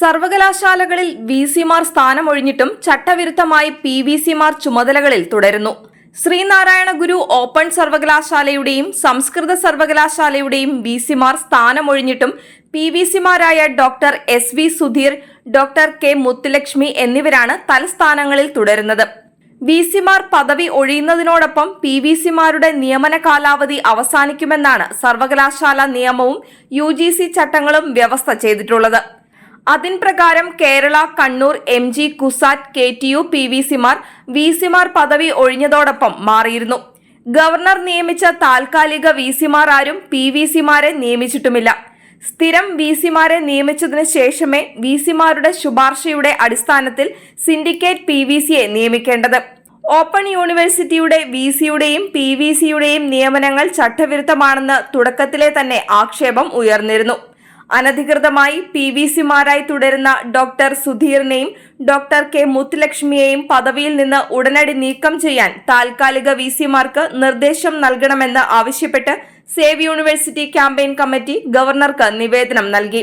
സർവകലാശാലകളിൽ വി സിമാർ സ്ഥാനമൊഴിഞ്ഞിട്ടും ചട്ടവിരുദ്ധമായി പി വി സിമാർ ചുമതലകളിൽ തുടരുന്നു. ശ്രീനാരായണ ഗുരു ഓപ്പൺ സർവകലാശാലയുടെയും സംസ്കൃത സർവകലാശാലയുടെയും വി സിമാർ സ്ഥാനമൊഴിഞ്ഞിട്ടും P V സിമാരായ doctor S V Sudheer doctor K Muthulakshmi എന്നിവരാണ് തൽസ്ഥാനങ്ങളിൽ തുടരുന്നത്. വി സിമാർ പദവി ഒഴിയുന്നതിനോടൊപ്പം പി വി സിമാരുടെ നിയമന കാലാവധി അവസാനിക്കുമെന്നാണ് സർവകലാശാല നിയമവും യു ചട്ടങ്ങളും വ്യവസ്ഥ ചെയ്തിട്ടുള്ളത്. അതിൻ പ്രകാരം Kerala Kannur M G CUSAT K T U P V സിമാർ V സിമാർ പദവി ഒഴിഞ്ഞതോടൊപ്പം മാറിയിരുന്നു. ഗവർണർ നിയമിച്ച താൽക്കാലിക വി സിമാർ ആരും പി വി സിമാരെ നിയമിച്ചിട്ടുമില്ല. സ്ഥിരം വി സിമാരെ നിയമിച്ചതിന് ശേഷമേ വി സിമാരുടെ ശുപാർശയുടെ അടിസ്ഥാനത്തിൽ സിൻഡിക്കേറ്റ് പി വി സിയെ നിയമിക്കേണ്ടത്. ഓപ്പൺ യൂണിവേഴ്സിറ്റിയുടെ വി സിയുടെയും പി വി സിയുടെയും നിയമനങ്ങൾ ചട്ടവിരുദ്ധമാണെന്ന് തുടക്കത്തിലെ തന്നെ ആക്ഷേപം ഉയർന്നിരുന്നു. അനധികൃതമായി പി വി സിമാരായി തുടരുന്ന ഡോക്ടർ സുധീറിനെയും ഡോക്ടർ കെ മുത്തുലക്ഷ്മിയെയും പദവിയിൽ നിന്ന് ഉടനടി നീക്കം ചെയ്യാൻ താൽക്കാലിക വി സിമാർക്ക് നിർദ്ദേശം നൽകണമെന്ന് ആവശ്യപ്പെട്ട് സേവ് യൂണിവേഴ്സിറ്റി ക്യാമ്പയിൻ കമ്മിറ്റി ഗവർണർക്ക് നിവേദനം നൽകി.